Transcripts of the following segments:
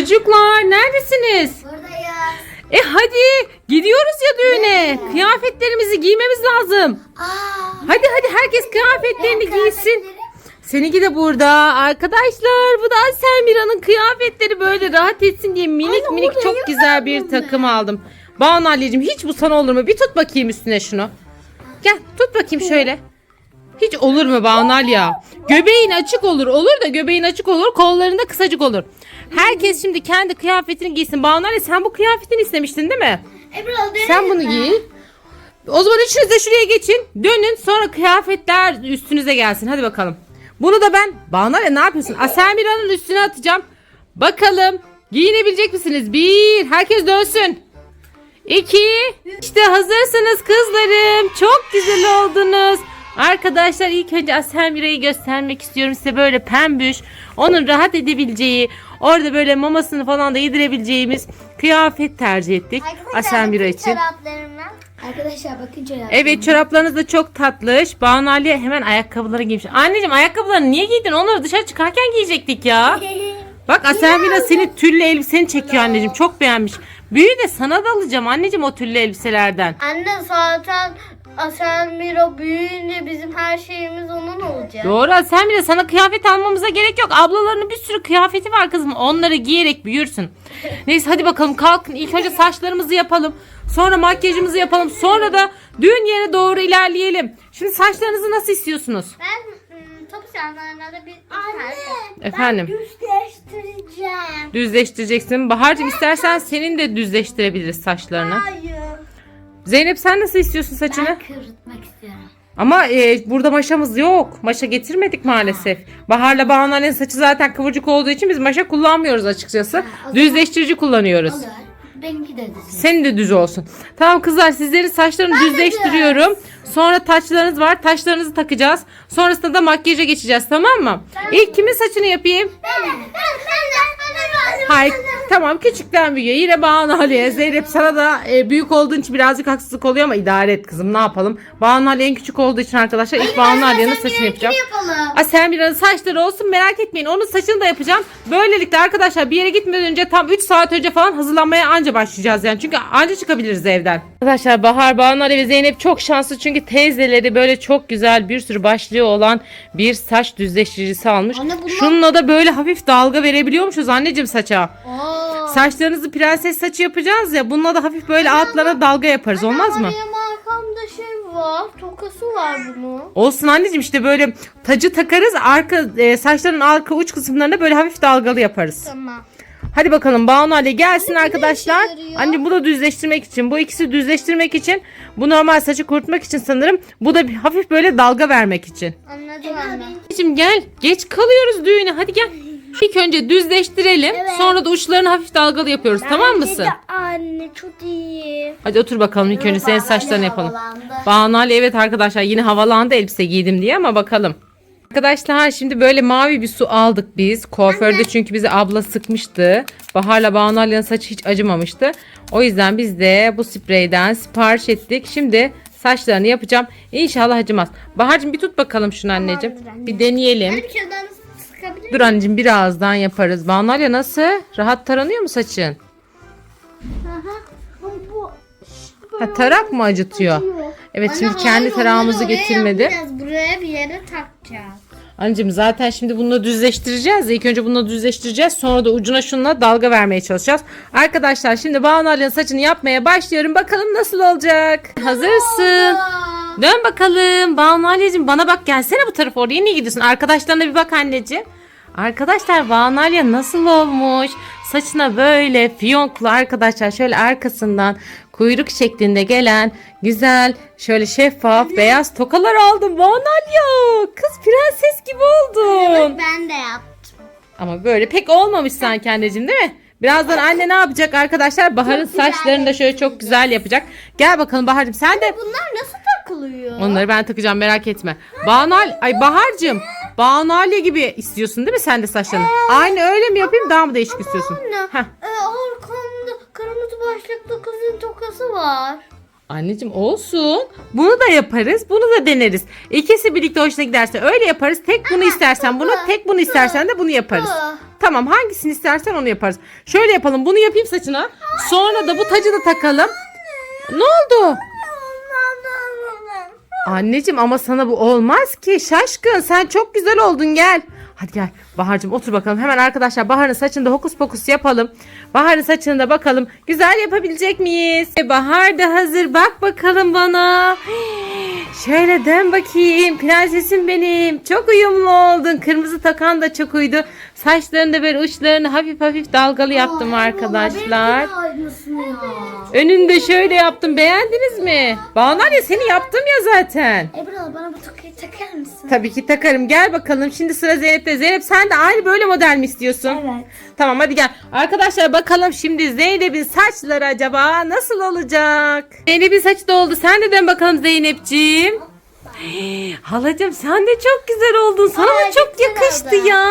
Çocuklar neredesiniz? Buradayız. E hadi gidiyoruz ya düğüne. Kıyafetlerimizi giymemiz lazım. Aa. Hadi hadi herkes kıyafetlerini giysin. Seninki de burada. Arkadaşlar bu da Selmira'nın kıyafetleri böyle rahat etsin diye minik Anne, minik oraya çok güzel bir aldım takım aldım. Banu anneciğim hiç bu sana olur mu? Bir tut bakayım üstüne şunu. Gel tut bakayım şöyle. Hiç olur mu Banu ya? Göbeğin açık olur. Olur da göbeğin açık olur. Kollarında kısacık olur. Herkes şimdi kendi kıyafetini giysin. Banu Ali, sen bu kıyafetini istemiştin değil mi? Ebru Sen bunu giy. O zaman üçünüz de şuraya geçin. Dönün sonra kıyafetler üstünüze gelsin. Hadi bakalım. Bunu da ben Banu Ali, ne yapıyorsun? Aselmira'nın üstüne atacağım. Bakalım giyinebilecek misiniz? Bir. Herkes dönsün. İki. İşte hazırsınız kızlarım. Çok güzel oldunuz. Arkadaşlar ilk önce Aselmira'yı göstermek istiyorum size böyle pembüş. Onun rahat edebileceği, orada böyle mamasını falan da yedirebileceğimiz kıyafet tercih ettik. Aselmira için. Arkadaşlar bakın çoraplarıma. Evet çoraplarınız da çok tatlış. Banu Ali hemen ayakkabıları giymiş. Anneciğim ayakkabılarını niye giydin? Onları dışarı çıkarken giyecektik ya. Bak Aselmira senin tüllü elbiseni çekiyor anneciğim. Çok beğenmiş. Büyüğü de sana da alacağım anneciğim o tüllü elbiselerden. Anne zaten Aselmiro büyüyünce bizim her şeyimiz onun olacak. Doğru Aselmira sana kıyafet almamıza gerek yok. Ablalarının bir sürü kıyafeti var kızım. Onları giyerek büyürsün. Neyse hadi bakalım kalkın. İlk önce saçlarımızı yapalım. Sonra makyajımızı yapalım. Sonra da düğün yere doğru ilerleyelim. Şimdi saçlarınızı nasıl istiyorsunuz? Ben ım, top sahnelerde bir Anne. Efendim? Ben düzleştireceğim. Düzleştireceksin. Bahar'cığım istersen senin de düzleştirebiliriz saçlarını. Hayır. Zeynep sen nasıl istiyorsun saçını? Ben kıvırtmak istiyorum. Ama e, burada maşamız yok. Maşa getirmedik maalesef. Bahar'la Banu'nun saçı zaten kıvırcık olduğu için biz maşa kullanmıyoruz açıkçası. zaman- Düzleştirici kullanıyoruz. Olur. Benimki de düzleştir. Senin de düz olsun. Tamam kızlar sizlerin saçlarını düzleştiriyorum. Sonra taçlarınız var. Taçlarınızı takacağız. Sonrasında da makyaja geçeceğiz tamam mı? İlk kimin saçını yapayım? Ben, ben, ben ben Hayır. Tamam küçükten büyüğe. Yine Banu Ali'ye. Zeynep sana da e, büyük olduğun için birazcık haksızlık oluyor ama idare et kızım. Ne yapalım? Banu Ali en küçük olduğu için arkadaşlar ilk Banu Ali'nin saçını yapacağım. yapalım. Aselmira'nın saçları olsun merak etmeyin. Onun saçını da yapacağım. Böylelikle arkadaşlar bir yere gitmeden önce tam 3 saat önce falan hazırlanmaya anca başlayacağız yani. Çünkü anca çıkabiliriz evden. Arkadaşlar Bahar, Banu Ali ve Zeynep çok şanslı. Çünkü teyzeleri böyle çok güzel bir sürü başlığı olan bir saç düzleştiricisi almış. Anne bunlar- Şununla da böyle hafif dalga verebiliyormuşuz anneciğim saça. Aa. Saçlarınızı prenses saçı yapacağız ya. Bununla da hafif böyle altlara dalga yaparız. Olmaz mı? Benim arkamda şey var. Tokası var bunun. Olsun anneciğim işte böyle tacı takarız. Arka e, saçların arka uç kısımlarına böyle hafif dalgalı yaparız. Tamam. Hadi bakalım Banu Ali gelsin arkadaşlar. işe yarıyor? Anneciğim bu da düzleştirmek için. Bu ikisi düzleştirmek için. Bu normal saçı kurutmak için sanırım. Bu da bir hafif böyle dalga vermek için. Anladım anne. Anneciğim gel. Geç kalıyoruz düğüne. Hadi gel. İlk önce düzleştirelim. Sonra da uçlarını hafif dalgalı yapıyoruz. tamam mısın? Anne çok iyi. Hadi otur bakalım ilk önce senin saçlarını yapalım. Banu Ali evet arkadaşlar yine havalandı elbise giydim diye ama bakalım. Arkadaşlar şimdi böyle mavi bir su aldık biz. Kuaförde çünkü bizi abla sıkmıştı. Bahar'la Banu Ali'nin saçı hiç acımamıştı. O yüzden biz de bu spreyden sipariş ettik. Şimdi saçlarını yapacağım. İnşallah acımaz. Bahar'cığım bir tut bakalım şunu anneciğim. Bir deneyelim. Bir kere daha sıkabilir Dur anneciğim birazdan yaparız. Banu Ali nasıl? Rahat taranıyor mu saçın? Bu Ha, tarak mı acıtıyor? Evet şimdi kendi tarağımızı getirmedi. Yapacağız. Buraya bir yere takacağız. Anneciğim zaten şimdi bununla düzleştireceğiz. İlk önce bununla düzleştireceğiz. Sonra da ucuna şununla dalga vermeye çalışacağız. Arkadaşlar şimdi Banu Ali'nin saçını yapmaya başlıyorum. Bakalım nasıl olacak? Hazırsın. Dön bakalım. Banu Ali'cim bana bak gelsene bu tarafa oraya niye gidiyorsun? Arkadaşlarına bir bak anneciğim. Arkadaşlar Banu Ali nasıl olmuş? Saçına böyle fiyonklu arkadaşlar şöyle arkasından kuyruk şeklinde gelen güzel şöyle şeffaf beyaz tokalar aldım. Banu Ali kız prenses gibi oldun. Ben de yaptım. Ama böyle pek olmamış sanki anneciğim değil mi? Birazdan anne ne yapacak arkadaşlar? Bahar'ın saçlarını da şöyle çok güzel yapacak. Gel bakalım Bahar'cığım sen de Bunlar nasıl takılıyor? Onları ben takacağım merak etme. Banal, ay Bahar'cığım. Banalya gibi istiyorsun değil mi sen de saçlarını? Aynı öyle mi yapayım daha mı değişik istiyorsun? Anne, Heh. e, arkamda kırmızı başlıklı kızın tokası var. Anneciğim olsun. Bunu da yaparız. Bunu da deneriz. İkisi birlikte hoşuna giderse öyle yaparız. Tek bunu istersen bunu, tek bunu istersen de bunu yaparız. Tamam hangisini istersen onu yaparız. Şöyle yapalım. Bunu yapayım saçına. Sonra da bu tacı da takalım. Ne oldu? Anneciğim ama sana bu olmaz ki. Şaşkın sen çok güzel oldun gel. Hadi gel Bahar'cığım otur bakalım. Hemen arkadaşlar Bahar'ın saçında hokus pokus yapalım. Bahar'ın saçını da bakalım. Güzel yapabilecek miyiz? E, Bahar da hazır. Bak bakalım bana. Şöyle dön bakayım. Prensesim benim. Çok uyumlu oldun. Kırmızı takan da çok uydu. Saçlarını da böyle uçlarını hafif hafif dalgalı yaptım arkadaşlar. Aynısını ya. Önünü de şöyle yaptım. Beğendiniz mi? Banu ya seni yaptım ya zaten. Ebru bana bu tokayı takar mısın? Tabii ki takarım. Gel bakalım. Şimdi sıra Zeynep'te. Zeynep sen de aynı böyle model mi istiyorsun? Evet. Tamam hadi gel. Arkadaşlar bakalım şimdi Zeynep'in saçları acaba nasıl olacak? Zeynep'in saçı da oldu. Sen de dön bakalım Zeynep'ciğim. Halacığım sen de çok güzel oldun. Sana da Ay, çok yakıştı oldu. ya.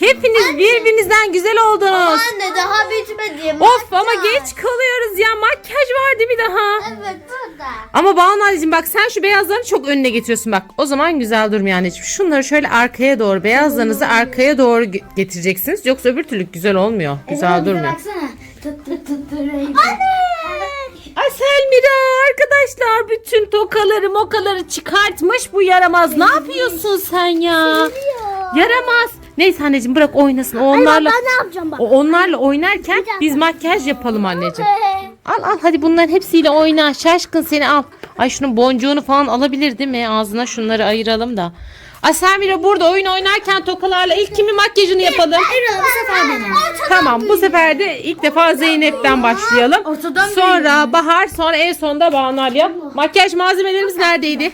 Hepiniz birbirinizden güzel oldunuz. Anne daha bitmedi. Of ama Makyaj. geç kalıyoruz ya. Makyaj var değil mi daha? Evet burada. Ama Banu anneciğim bak sen şu beyazlarını çok önüne getiriyorsun bak. O zaman güzel durmuyor anneciğim. Şunları şöyle arkaya doğru beyazlarınızı arkaya doğru ge- getireceksiniz. Yoksa öbür türlü güzel olmuyor. Güzel durmuyor. Baksana. Tut tut tut tut. Ay Selmira arkadaşlar bütün tokaları mokaları çıkartmış bu yaramaz. Ne yapıyorsun sen ya? Yaramaz. Neyse anneciğim bırak oynasın. O onlarla ne yapacağım bak. o onlarla oynarken biz makyaj yapalım anneciğim. Al al hadi bunların hepsiyle oyna. Şaşkın seni al. Ay şunun boncuğunu falan alabilir değil mi? Ağzına şunları ayıralım da. Ay Selmira burada oyun oynarken tokalarla ilk kimin makyajını yapalım? Ebru bu sefer benim. Tamam bu sefer de ilk defa Zeynep'ten başlayalım. Ortadan Sonra Bahar sonra en sonda Banu Alya. Makyaj malzemelerimiz neredeydi?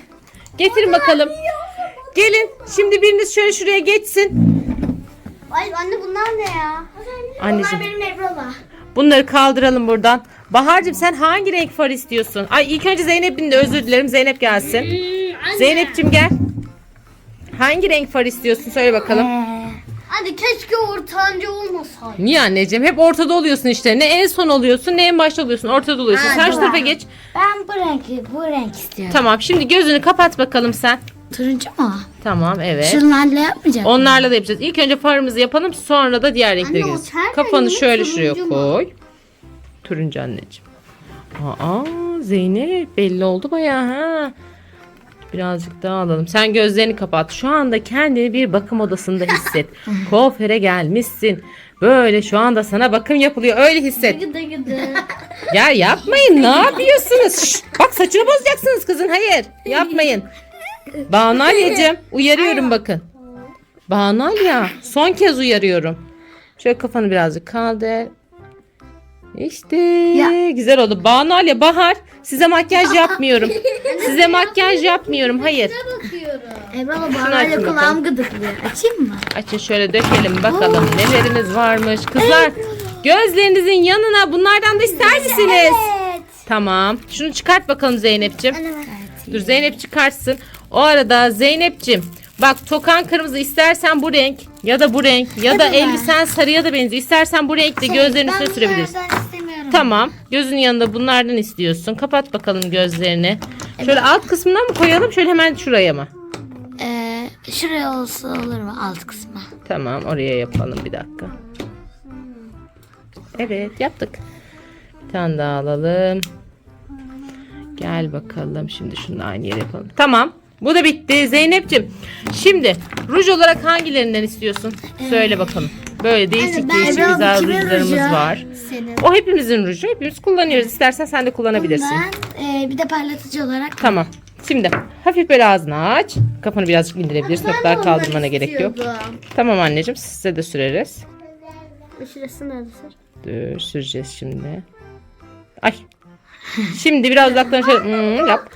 Getirin bakalım. Gelin şimdi biriniz şöyle şuraya geçsin. Ay anne bunlar ne ya? Anneciğim Benim Ebru'la. bunları kaldıralım buradan. Bahar'cığım sen hangi renk far istiyorsun? Ay ilk önce Zeynep'in de özür dilerim. Zeynep gelsin. Zeynep'ciğim gel. Hangi renk far istiyorsun? Söyle bakalım. Anne keşke ortanca olmasaydı. Niye anneciğim? Hep ortada oluyorsun işte. Ne en son oluyorsun ne en başta oluyorsun. Ortada oluyorsun. Ha, Sen şu tarafa geç. Ben bu renk bu renk istiyorum. Tamam şimdi gözünü kapat bakalım sen. Turuncu mu? Tamam evet. Şunlarla yapmayacak Onlarla da yapacağız. İlk önce farımızı yapalım sonra da diğer renkleri Anne, Kafanı şöyle şuraya mu? koy. Turuncu anneciğim. Aa Zeynep belli oldu bayağı ha. Birazcık daha alalım. Sen gözlerini kapat. Şu anda kendini bir bakım odasında hisset. Kuaföre gelmişsin. Böyle şu anda sana bakım yapılıyor. Öyle hisset. Gıdı gıdı. Ya yapmayın. Ne yapıyorsunuz? Şşt, bak saçını bozacaksınız kızın. Hayır. Yapmayın. Banu Alya'cığım uyarıyorum bakın. Banu Alya son kez uyarıyorum. Şöyle kafanı birazcık kaldır. İşte güzel oldu. Banu Alya Bahar size makyaj yapmıyorum. size makyaj yapmıyorum. Hayır. Bakıyorum. Ebru açın bana bakalım. kulağım gıdıklıyor. Açayım mı? Açın şöyle dökelim bakalım nelerimiz varmış. Kızlar gözlerinizin yanına bunlardan da ister misiniz? Evet. Tamam. Şunu çıkart bakalım Zeynep'ciğim. Dur Zeynep çıkartsın. O arada Zeynep'cim bak tokan kırmızı istersen bu renk ya da bu renk ya da elbisen sarıya da benziyor. İstersen bu renkle gözlerin üstüne sürebilirsin. Ben. Tamam. Gözün yanında bunlardan istiyorsun. Kapat bakalım gözlerini. Şöyle alt kısmına mı koyalım? Şöyle hemen şuraya mı? Ee, şuraya olsa olur mu alt kısmı? Tamam oraya yapalım bir dakika. Evet yaptık. Bir tane daha alalım. Gel bakalım şimdi şunu da aynı yere yapalım. Tamam. Bu da bitti Zeynep'ciğim. Şimdi ruj olarak hangilerinden istiyorsun? Söyle bakalım. Böyle değişik ben- değişik güzel kimin rujlarımız ruju? var. Senin. O hepimizin ruju. Hepimiz kullanıyoruz. İstersen sen de kullanabilirsin. Ben e, bir de parlatıcı olarak Tamam. Şimdi hafif böyle ağzını aç. Kafanı birazcık indirebilirsin. O kadar kaldırmana gerek yok. Tamam anneciğim size de süreriz. Şurası nerede? Dur süreceğiz şimdi. Ay. Şimdi biraz uzaktan şöyle hmm, yap.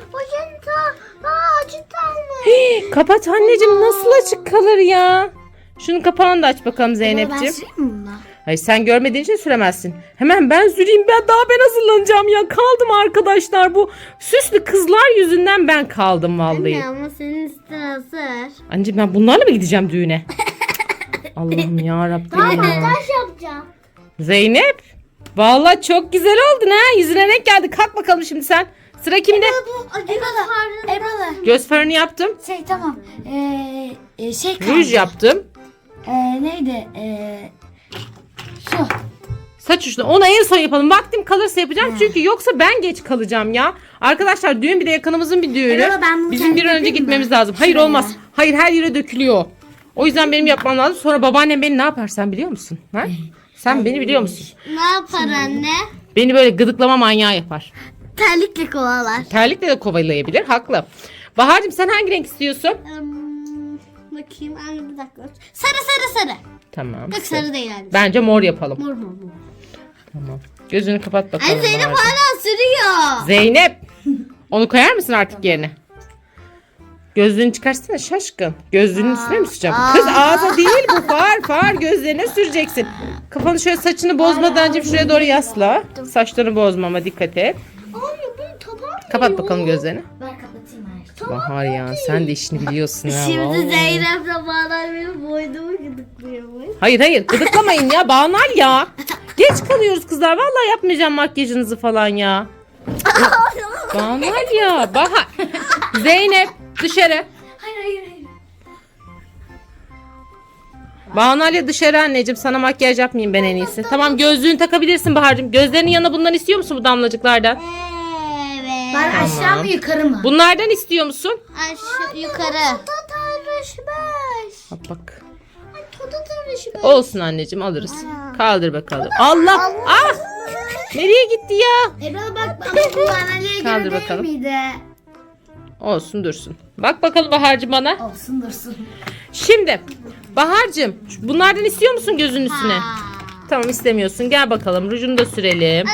Aa acıta mı? Hii, kapat anneciğim nasıl açık kalır ya? Şunun kapağını da aç bakalım Zeynep'ciğim. Hayır sen görmediğin için süremezsin. Hemen ben süreyim ben daha ben hazırlanacağım ya. Kaldım arkadaşlar bu süslü kızlar yüzünden ben kaldım vallahi. Anne ama senin üstün hazır. Anneciğim ben bunlarla mı gideceğim düğüne? Allah'ım ya Rabbim. Taş yapacağım. Zeynep. Vallahi çok güzel oldun ha. Yüzüne renk geldi. Kalk bakalım şimdi sen. Sıra kimde? Ebru'la. Ebru'la. Göz farını yaptım. Şey tamam. Ee, e, şey kaldı. Ruj yaptım. Ee, neydi? Ee, şu. Saç uçlu. Onu en son yapalım. Vaktim kalırsa yapacağım. Çünkü yoksa ben geç kalacağım ya. Arkadaşlar düğün bir de yakınımızın bir düğünü. Evet, ben bunu Bizim bir an önce gitmemiz mı? lazım. Hayır Şuraya. olmaz. Hayır her yere dökülüyor. O yüzden benim yapmam lazım. Sonra babaannem beni ne yapar sen biliyor musun? Ha? Sen beni biliyor musun? Ne yapar anne? Beni böyle gıdıklama manyağı yapar. Terlikle kovalar. Terlikle de kovalayabilir. Haklı. Bahar'cığım sen hangi renk istiyorsun? Hmm, bakayım bir dakika. Sarı sarı sarı. Tamam. Yok sarı değil anne. Bence mor yapalım. Mor mor mor. Tamam. Gözünü kapat bakalım. Anne Zeynep Bahar'cığım. hala sürüyor. Zeynep. Onu koyar mısın artık yerine? Gözlüğünü çıkarsana şaşkın. Gözlüğünün üstüne mi süreceğim? Kız ağza değil bu far far gözlerine süreceksin. Kafanı şöyle saçını bozmadan önce şuraya doğru yasla. Saçlarını bozmama dikkat et. Kapat bakalım gözlerini. Ben kapatayım artık. Bahar ya sen de işini biliyorsun ya. Şimdi vallahi. Zeynep zamanlar benim boynumu gıdıklıyormuş. Hayır hayır gıdıklamayın ya Banal ya. Geç kalıyoruz kızlar. Vallahi yapmayacağım makyajınızı falan ya. Banal ya. Bahar. Zeynep dışarı. Hayır hayır hayır. Banalya dışarı anneciğim. Sana makyaj yapmayayım ben en iyisi. Tamam gözlüğünü takabilirsin Bahar'cığım. Gözlerinin yanına bundan istiyor musun bu damlacıklardan? Ben aşağı mı yukarı mı? Bunlardan istiyor musun? Aşağı yukarı. Tatarışmış. Bak bak. Tatarışmış. Olsun anneciğim alırız. Kaldır bakalım. Allah! Ah! Nereye gitti ya? Ebru bak ama bu Kaldır göre değil bakalım. miydi? Olsun dursun. Bak bakalım Bahar'cığım bana. Olsun dursun. Şimdi Bahar'cığım bunlardan istiyor musun gözün üstüne? Tamam istemiyorsun. Gel bakalım rujunu da sürelim.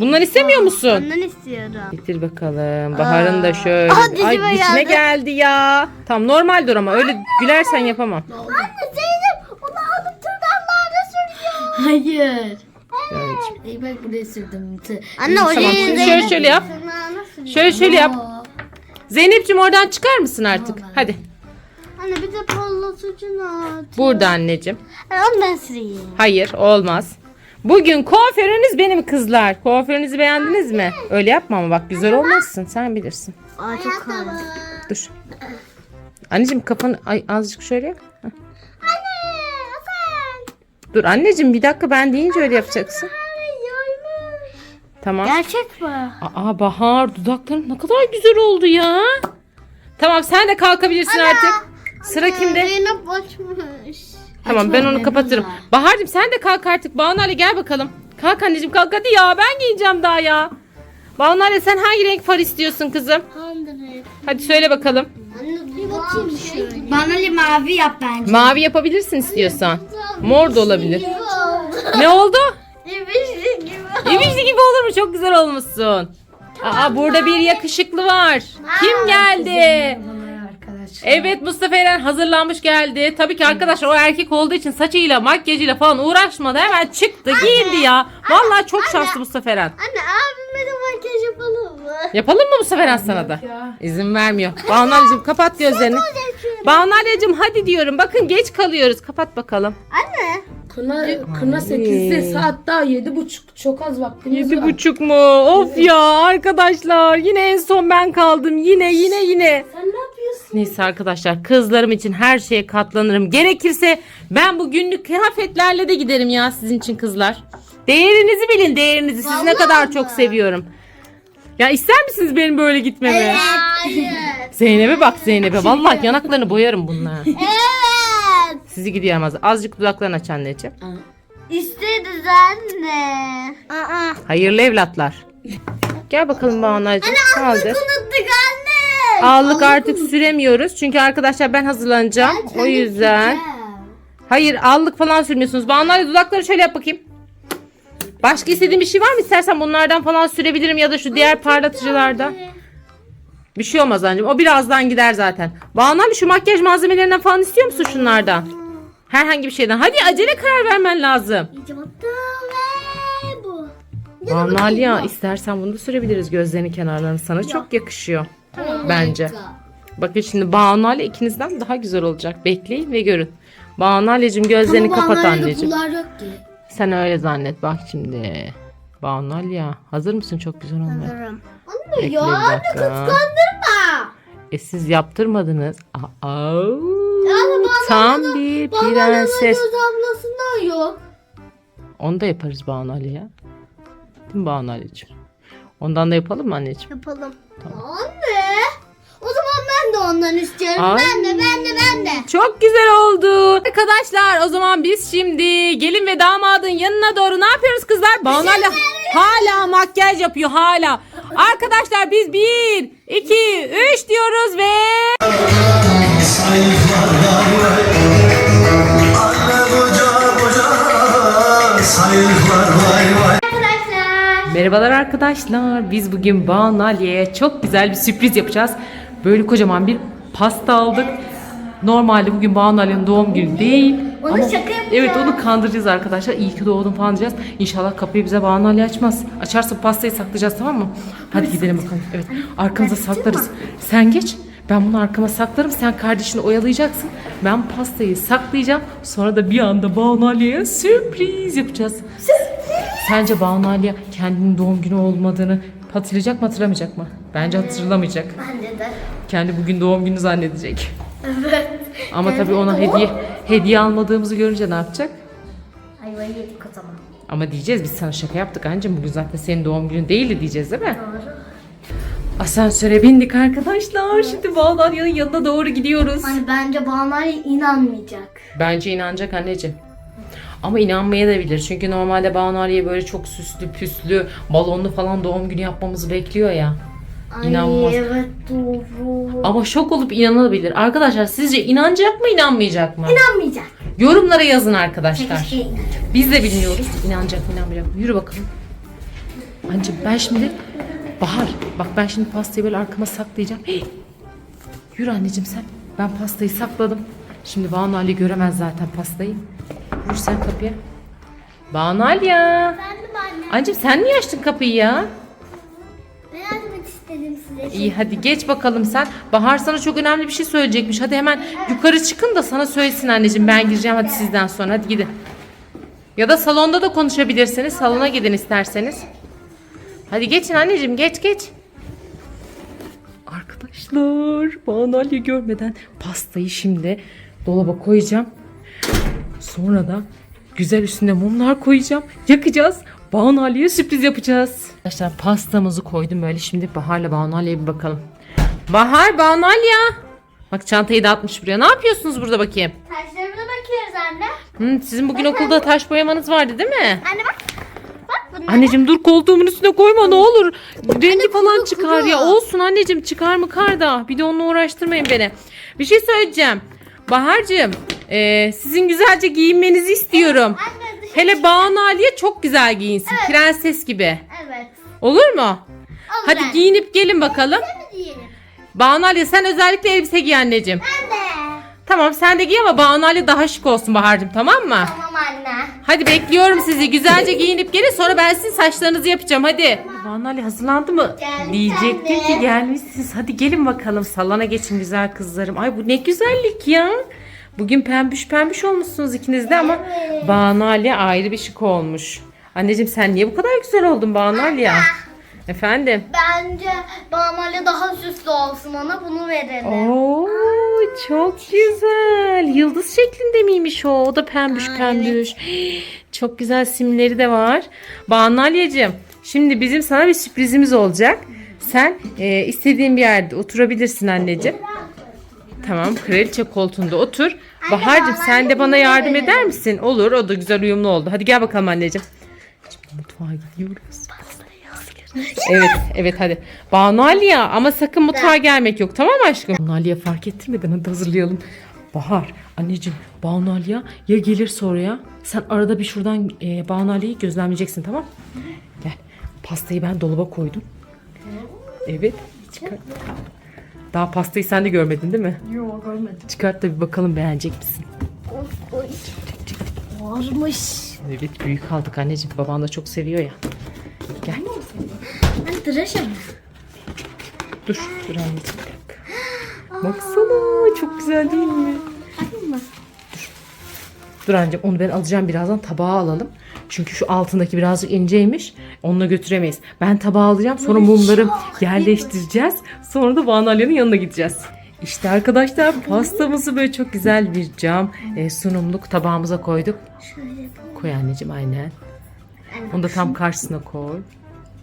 Bundan istemiyor musun? Ondan istiyorum. Getir bakalım. Bahar'ın da şöyle. Aa, Ay dişine geldi. geldi ya. Tam normal dur ama öyle gülersen yapamam. Anne Zeynep onu alıp tırnaklarda sürüyor. Hayır. Yani İyi bak buraya sürdüm. Anne Tamam, şimdi şöyle şöyle yap. Tırnağına sürüyor. Şöyle şöyle yap. Oo. Zeynep'ciğim oradan çıkar mısın artık? Hadi. Anne bir de suçunu at. Burada anneciğim. Anne onu ben süreyim. Hayır olmaz. Bugün kuaförünüz benim kızlar. Kuaförünüzü beğendiniz mi? Öyle yapma ama bak güzel olmazsın. Sen bilirsin. Aa çok kolay. Dur. Anneciğim kafanı ay, azıcık şöyle yap. Heh. Dur anneciğim bir dakika ben deyince öyle yapacaksın. Tamam. Gerçek mi? Aa Bahar dudakların ne kadar güzel oldu ya. Tamam sen de kalkabilirsin artık. Sıra kimde? Zeynep açmış. Tamam ben onu kapatırım. Bahar'cığım sen de kalk artık. Banu Ali gel bakalım. Kalk anneciğim kalk hadi ya ben giyeceğim daha ya. Banu Ali sen hangi renk far istiyorsun kızım? Kandırır. Hadi söyle bakalım. Anne bir bakayım şey. Bana li mavi yap bence. Mavi yapabilirsin istiyorsan. Mor da olabilir. Ne oldu? İbişli gibi. İbişli gibi olur mu? Çok güzel olmuşsun. Aa burada bir yakışıklı var. Kim geldi? Arkadaşlar. Evet Mustafa Eren hazırlanmış geldi. Tabii ki arkadaşlar o erkek olduğu için saçıyla makyajıyla falan uğraşmadı. Hemen çıktı giyindi ya. Vallahi çok şanslı Mustafa Eren. Anne abime de makyaj yapalım mı? Yapalım mı Mustafa Eren sana da? ya. İzin vermiyor. Banu kapat gözlerini. Banu hadi diyorum. Bakın geç kalıyoruz. Kapat bakalım. Anne. Kına, kına 8'de saat daha 7.30 çok az vaktimiz Yedi var. buçuk mu? Of ya arkadaşlar. Yine en son ben kaldım. Yine yine yine. Sen ne? Neyse arkadaşlar kızlarım için her şeye katlanırım. Gerekirse ben bu günlük kıyafetlerle de giderim ya sizin için kızlar. Değerinizi bilin değerinizi. Sizi ne Vallahi kadar mi? çok seviyorum. Ya ister misiniz benim böyle gitmemi? Hayır. Zeynep'e bak Zeynep'e. Vallahi yanaklarını boyarım bununla. evet. Sizi gidiyorum az. Azıcık dudaklarını aç anneciğim. İstediniz anne. Aa. Hayırlı evlatlar. Gel bakalım Banacığım. Kaldır. Unuttuk anne. Allık artık süremiyoruz. Çünkü arkadaşlar ben hazırlanacağım. O yüzden. Hayır allık falan sürmüyorsunuz. Banu dudakları şöyle yap bakayım. Başka istediğin bir şey var mı? İstersen bunlardan falan sürebilirim ya da şu diğer parlatıcılardan. Bir şey olmaz anneciğim. O birazdan gider zaten. Banu şu makyaj malzemelerinden falan istiyor musun şunlardan? Herhangi bir şeyden. Hadi acele karar vermen lazım. Banu Ali ya istersen bunu da sürebiliriz gözlerinin kenarlarını. Sana çok yakışıyor. Bence. Bakın şimdi Banu Ali ikinizden daha güzel olacak. Bekleyin ve görün. Banu Ali'cim gözlerini kapat anneciğim. Bunlar yok ki. Sen öyle zannet bak şimdi. Banu Alya hazır mısın çok güzel olmaya? Hazırım. Bekle bir dakika. E siz yaptırmadınız. Aa, tam bir prenses. damlasından yok. Onu da yaparız Banu Ali ya. Değil mi Banu Ali'ciğim? Ondan da yapalım mı anneciğim? Yapalım. Anne. O zaman ben de ondan istiyorum. Ay. Ben de ben de ben de. Çok güzel oldu. Arkadaşlar o zaman biz şimdi gelin ve damadın yanına doğru ne yapıyoruz kızlar? Banu Ali hala makyaj yapıyor hala. Arkadaşlar biz bir, iki, üç diyoruz ve... Merhabalar arkadaşlar. Biz bugün Banu Ali'ye çok güzel bir sürpriz yapacağız. Böyle kocaman bir pasta aldık. Normalde bugün Banu Ali'nin doğum günü değil. Onu şaka yapacağız. Evet onu kandıracağız arkadaşlar. İyi ki doğdun falan diyeceğiz. İnşallah kapıyı bize Banu Ali açmaz. Açarsa pastayı saklayacağız tamam mı? Hadi gidelim bakalım. Evet arkamıza saklarız. Sen geç. Ben bunu arkama saklarım. Sen kardeşini oyalayacaksın. Ben pastayı saklayacağım. Sonra da bir anda Banu Ali'ye sürpriz yapacağız. Sence Banu Aliye kendinin doğum günü olmadığını hatırlayacak mı hatırlamayacak mı? Bence hatırlamayacak. Bende de. Kendi bugün doğum günü zannedecek. Evet. Ama tabii ona hediye hediye almadığımızı görünce ne yapacak? Ayvayı yedik o zaman. Ama diyeceğiz biz sana şaka yaptık anneciğim bugün zaten senin doğum günün değildi diyeceğiz değil mi? Doğru. Asansöre bindik arkadaşlar. Şimdi Banu Aliye'nin yanına doğru gidiyoruz. Hani bence Banu inanmayacak. Bence inanacak anneciğim. Ama inanmaya da bilir. Çünkü normalde Banu Aliye böyle çok süslü püslü balonlu falan doğum günü yapmamızı bekliyor ya. Ay İnanmaz. evet doğru. Ama şok olup inanabilir. Arkadaşlar sizce inanacak mı inanmayacak mı? İnanmayacak. Yorumlara yazın arkadaşlar. Keşke inanacak. Biz de bilmiyoruz. İnanacak mı inanmayacak mı? Yürü bakalım. Anneciğim ben şimdi Bahar bak ben şimdi pastayı böyle arkama saklayacağım. Hey! Yürü anneciğim sen. Ben pastayı sakladım. Şimdi Banu Ali göremez zaten pastayı. Yürü sen kapıya. Banu Ali ya. De anne. Anneciğim sen niye açtın kapıyı ya? Ben yazmak istedim size. İyi hadi geç bakalım sen. Bahar sana çok önemli bir şey söyleyecekmiş. Hadi hemen yukarı çıkın da sana söylesin anneciğim. Ben gireceğim hadi sizden sonra. Hadi gidin. Ya da salonda da konuşabilirsiniz. Salona gidin isterseniz. Hadi geçin anneciğim geç geç. Arkadaşlar Banu Ali görmeden pastayı şimdi dolaba koyacağım. Sonra da güzel üstüne mumlar koyacağım. Yakacağız. Banu Ali'ye sürpriz yapacağız. Arkadaşlar pastamızı koydum böyle. Şimdi Bahar'la Banu Ali'ye bir bakalım. Bahar, Banu. Bak çantayı da atmış buraya. Ne yapıyorsunuz burada bakayım? Taşlarımıza bakıyoruz anne. Hı, sizin bugün okulda taş boyamanız vardı değil mi? Anne bak. Bak bunlar. Anneciğim dur koltuğumun üstüne koyma ne olur. Rengi falan çıkar ya. Olsun anneciğim çıkar mı kar da. Bir de onunla uğraştırmayın beni. Bir şey söyleyeceğim. Bahar'cığım e, sizin güzelce giyinmenizi istiyorum. Anne dışarı. Hele Banu Aliye çok güzel giyinsin. Prenses gibi. Evet. Olur mu? Olur Hadi anne. giyinip gelin bakalım. Ne diyelim? Banu Aliye sen özellikle elbise giy anneciğim. Anne. Tamam sen de giy ama Banu daha şık olsun Bahar'cığım tamam mı? Tamam anne. Hadi bekliyorum sizi. Güzelce giyinip gelin sonra ben sizin saçlarınızı yapacağım hadi. Banu Ali hazırlandı mı? Geldik Diyecektim ki gelmişsiniz. Hadi gelin bakalım salona geçin güzel kızlarım. Ay bu ne güzellik ya. Bugün pembüş pembüş olmuşsunuz ikiniz de ama. Banu Ali ayrı bir şık olmuş. Anneciğim sen niye bu kadar güzel oldun Banu Ali ya? Efendim? Bence Banu daha süslü olsun ona bunu verelim. Oo çok güzel. Yıldız şeklinde miymiş o? O da pembüş Aa, pembüş. Çok güzel simleri de var. Banu Aliyeciğim, şimdi bizim sana bir sürprizimiz olacak. Sen e, istediğin bir yerde oturabilirsin anneciğim. Tamam kraliçe koltuğunda otur. Bahar'cığım Banu sen de bana yardım eder misin? Olur o da güzel uyumlu oldu. Hadi gel bakalım anneciğim. Şimdi mutfağa gidiyoruz. Evet, evet hadi. Banu Aliye ama sakın mutfağa gelmek yok tamam mı aşkım? Banu Aliye fark ettirmeden hadi hazırlayalım. Bahar, anneciğim Banu Aliye ya gelirse oraya sen arada bir şuradan e, Banu Aliye'yi gözlemleyeceksin tamam Gel. Pastayı ben dolaba koydum. Evet. Çıkart. Daha pastayı sen de görmedin değil mi? Yok görmedim. Çıkart da bir bakalım beğenecek misin? Oy. Varmış. Evet büyük aldık anneciğim. Baban da çok seviyor ya. Gel. Ben tıraşım. Dur. Dur anneciğim bir dakika. Baksana çok güzel değil mi? Dur anneciğim onu ben alacağım birazdan tabağa alalım. Çünkü şu altındaki birazcık inceymiş. Onunla götüremeyiz. Ben tabağa alacağım. Sonra mumları yerleştireceğiz. Sonra da Banu Alya'nın yanına gideceğiz. İşte arkadaşlar pastamızı böyle çok güzel bir cam e, sunumluk tabağımıza koyduk. Şöyle. Koy anneciğim aynen. Onu da tam karşısına koy.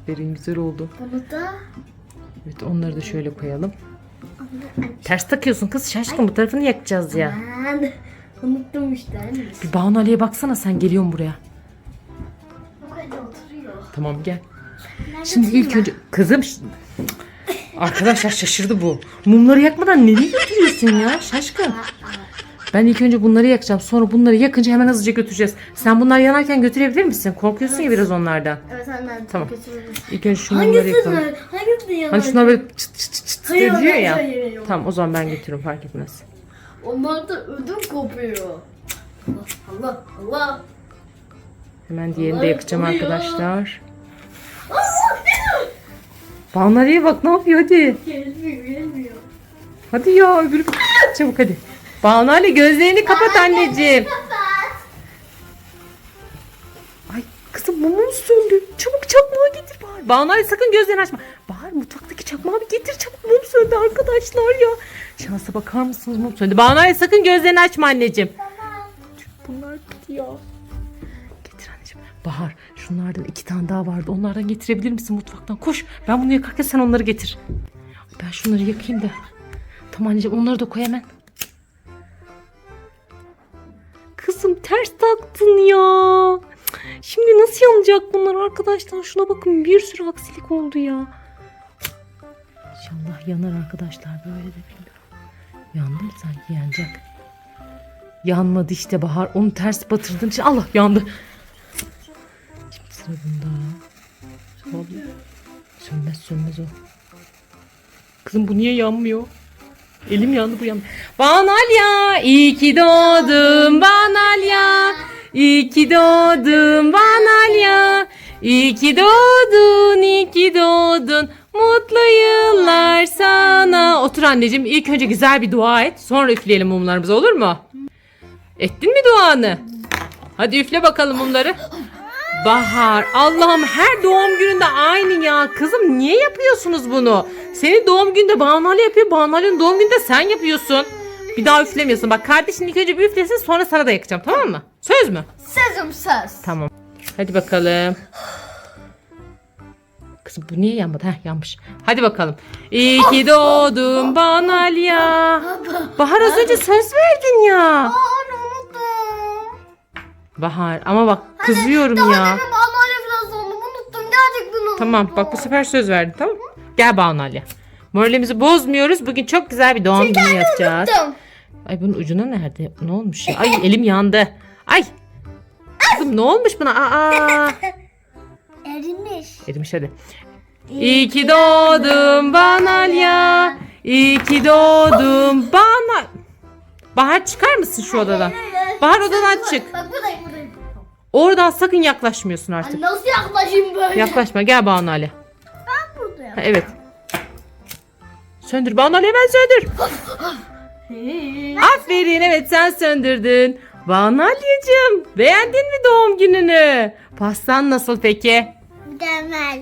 Verin güzel oldu. Bunu da Evet onları da şöyle koyalım. Ters takıyorsun kız şaşkın bu tarafını yakacağız ya. ben unuttum işte. anne. Bir Banu Ali'ye baksana sen geliyorsun buraya. Bu kadar oturuyor. Tamam gel. Şimdi ilk önce kızım ş- arkadaşlar şaşırdı bu. Mumları yakmadan nereye götürüyorsun ya şaşkın? Ben ilk önce bunları yakacağım. Sonra bunları yakınca hemen hızlıca götüreceğiz. Sen bunlar yanarken götürebilir misin? Korkuyorsun ya biraz onlardan. Evet annem Tamam. götürürüm. İlk önce şu mumları Hangisi yakalım. mi? Hangisi yalan? Hani şunlar böyle çıt çıt çıt çıt Hayır, ediyor hayır, ya. hayır, hayır. Tamam o zaman ben götürürüm fark etmez. Onlar da ödüm kopuyor. Allah Allah. Hemen diğerini de yakacağım oluyor. arkadaşlar. Banu Ali'ye bak ne yapıyor hadi. Gelmiyor gelmiyor. Hadi ya öbürü çabuk hadi. Banu Ali gözlerini kapat anneciğim. Ay kızım mumum söndü. Çabuk çakmağı getir Bahar. Banu Ali sakın gözlerini açma. Bahar mutfaktaki çakmağı bir getir çabuk mum söndü arkadaşlar ya. Şansa bakar mısınız mum söndü. Banu Ali sakın gözlerini açma anneciğim. Bunlar gidiyor. Getir anneciğim. Bahar şunlardan iki tane daha vardı. Onlardan getirebilir misin mutfaktan? Koş. Ben bunu yakarken sen onları getir. Ben şunları yakayım da. Tamam anneciğim onları da koy hemen. Kızım ters taktın ya. Şimdi nasıl yanacak bunlar arkadaşlar? Şuna bakın bir sürü aksilik oldu ya. İnşallah yanar arkadaşlar böyle de bilmiyorum. Yandı sanki yanacak. Yanmadı işte Bahar. Onu ters batırdın için Allah yandı. Şimdi sıra bunda. Sönmez sönmez o. Kızım bu niye yanmıyor? Elim yandı bu yandı. Banalya iyi ki doğdun Banalya. İyi ki doğdun Banalya. İyi ki doğdun, iyi ki doğdun. Mutlu yıllar sana. Otur anneciğim. İlk önce güzel bir dua et. Sonra üfleyelim mumlarımızı olur mu? Ettin mi duanı? Hadi üfle bakalım mumları. Bahar Allah'ım her doğum gününde aynı ya. Kızım niye yapıyorsunuz bunu? Senin doğum günde Banu Ali yapıyor. Banu Ali'nin doğum gününde sen yapıyorsun. Bir daha üflemiyorsun. Bak kardeşin ilk önce bir üflesin sonra sana da yakacağım tamam mı? Söz mü? Sözüm söz. Tamam. Hadi bakalım. Kızım bu niye yanmadı? Heh yanmış. Hadi bakalım. İyi ki doğdun Banalya. Bahar az önce söz verdin ya. Aa. Bahar ama bak kızıyorum ya. Benim anneanne biraz onu unuttum. Gerçekten unuttum. Tamam bak bu sefer söz verdin tamam? Gel Banu Ali. Moralimizi bozmuyoruz. Bugün çok güzel bir doğum günü yapacağız. Unuttum. Ay bunun ucuna nerede? Ne olmuş ya? Ay elim yandı. Ay. Kızım ne olmuş buna? Aa. Erimiş. Erimiş hadi. İyi ki doğdun Banalya. İyi ki doğdun Bana. Bahar çıkar mısın şu odadan? Bahar odadan çık. Bak buradayım buradayım. Oradan sakın yaklaşmıyorsun artık. Anne nasıl yaklaşayım böyle? Yaklaşma gel Banu Ali. Ben buradayım. Ha, evet. Söndür Banu Ali hemen söndür. Aferin evet sen söndürdün. Banu Ali'cim beğendin mi doğum gününü? Pastan nasıl peki? Mükemmel.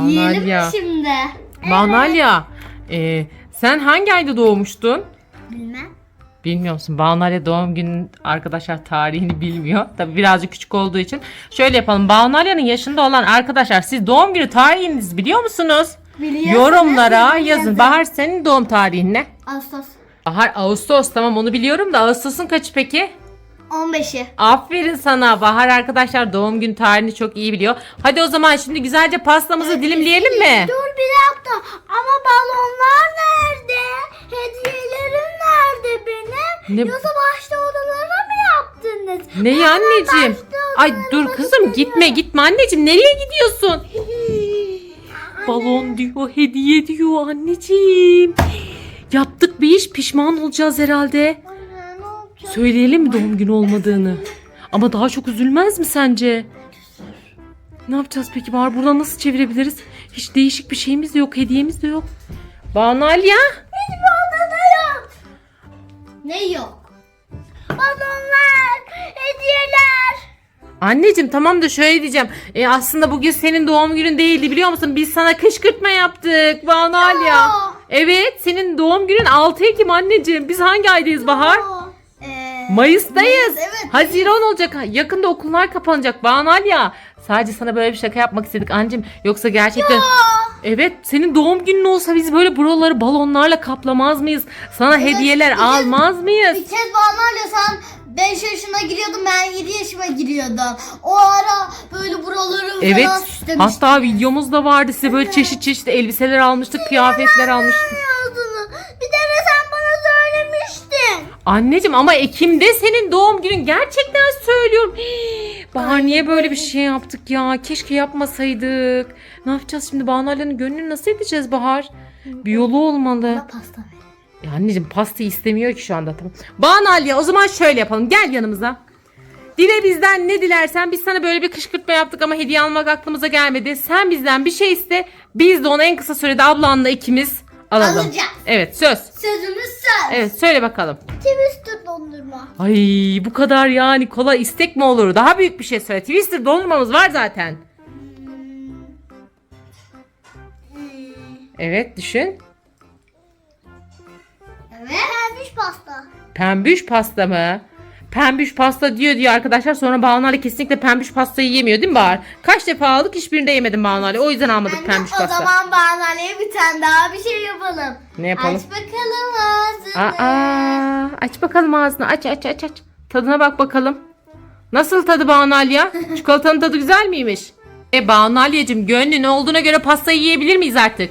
Yiyelim mi şimdi? Banu Ali, e, sen hangi ayda doğmuştun? Bilmiyor musun? Ali doğum günün arkadaşlar tarihini bilmiyor. Tabii birazcık küçük olduğu için. Şöyle yapalım. Ali'nin yaşında olan arkadaşlar siz doğum günü tarihinizi biliyor musunuz? Biliyorsanız Yorumlara yazın. Bahar senin doğum tarihin ne? Ağustos. Bahar Ağustos tamam onu biliyorum da Ağustos'un kaçı peki? 15'i. Aferin sana. Bahar arkadaşlar doğum gün tarihini çok iyi biliyor. Hadi o zaman şimdi güzelce pastamızı dilimleyelim mi? Dur bir dakika. Ama balonlar nerede? Hediyelerim nerede benim? Ne- Yoksa başta odalara mı yaptınız? Ne ya anneciğim? Ay dur kızım gitme gitme anneciğim nereye gidiyorsun? Balon diyor hediye diyor anneciğim. Yaptık bir iş pişman olacağız herhalde. Anne ne yapacağız? Söyleyelim mi doğum günü olmadığını? Ama daha çok üzülmez mi sence? Ne yapacağız peki Bahar? Buradan nasıl çevirebiliriz? Hiç değişik bir şeyimiz de yok, hediyemiz de yok. Banu Alya? Ne yok? balonlar, hediyeler. Anneciğim tamam da şöyle diyeceğim. E, aslında bugün senin doğum günün değildi biliyor musun? Biz sana kışkırtma yaptık Banu Alya. Evet senin doğum günün 6 Ekim anneciğim. Biz hangi aydayız Bahar? Ee, Mayıs'tayız. Evet. Haziran olacak. Yakında okullar kapanacak Banu Alya. Sadece sana böyle bir şaka yapmak istedik anneciğim. Yoksa gerçekten... Evet senin doğum günün olsa biz böyle buraları balonlarla kaplamaz mıyız? Sana hediyeler almaz mıyız? Bir kez Banalya sen 5 yaşına giriyordun ben 7 yaşıma giriyordum. O ara böyle buraları Evet. falan süslemiştim. Hatta videomuz da vardı. Size böyle çeşit çeşit elbiseler almıştık, kıyafetler almıştık. yazdığını. Bir de sen bana söylemiştin. Anneciğim ama Ekim'de senin doğum günün. Gerçekten söylüyorum. Hii, Bahar niye böyle bir şey yaptık ya? Keşke yapmasaydık. Ne yapacağız şimdi? Banu Alya'nın gönlünü nasıl edeceğiz Bahar? Bir yolu olmalı. Pasta ver. Ya anneciğim pasta istemiyor ki şu anda tamam. Banu Alya o zaman şöyle yapalım. Gel yanımıza. Dile bizden ne dilersen biz sana böyle bir kışkırtma yaptık ama hediye almak aklımıza gelmedi. Sen bizden bir şey iste. Biz de onu en kısa sürede ablanla ikimiz alalım. Alacağız. Evet söz. Sözümüz söz. Evet söyle bakalım. Twister dondurma. Ay bu kadar yani kolay istek mi olur? Daha büyük bir şey söyle. Twister dondurmamız var zaten. Evet düşün. Evet. Pembiş pasta. Pembüş pasta mı? Pembüş pasta diyor diyor arkadaşlar. Sonra Banu Ali kesinlikle pembüş pastayı yemiyor değil mi Bahar? Kaç defa aldık hiçbirinde yemedim Banu Ali. O yüzden almadık Anne, pembüş o pasta. zaman Banalya bir tane daha bir şey yapalım. Ne yapalım? Aç bakalım ağzını. Aa, aç bakalım ağzını. Aç aç aç aç. Tadına bak bakalım. Nasıl tadı Banu? Çikolatanın tadı güzel miymiş? E Banu Alya'cığım gönlün olduğuna göre pastayı yiyebilir miyiz artık?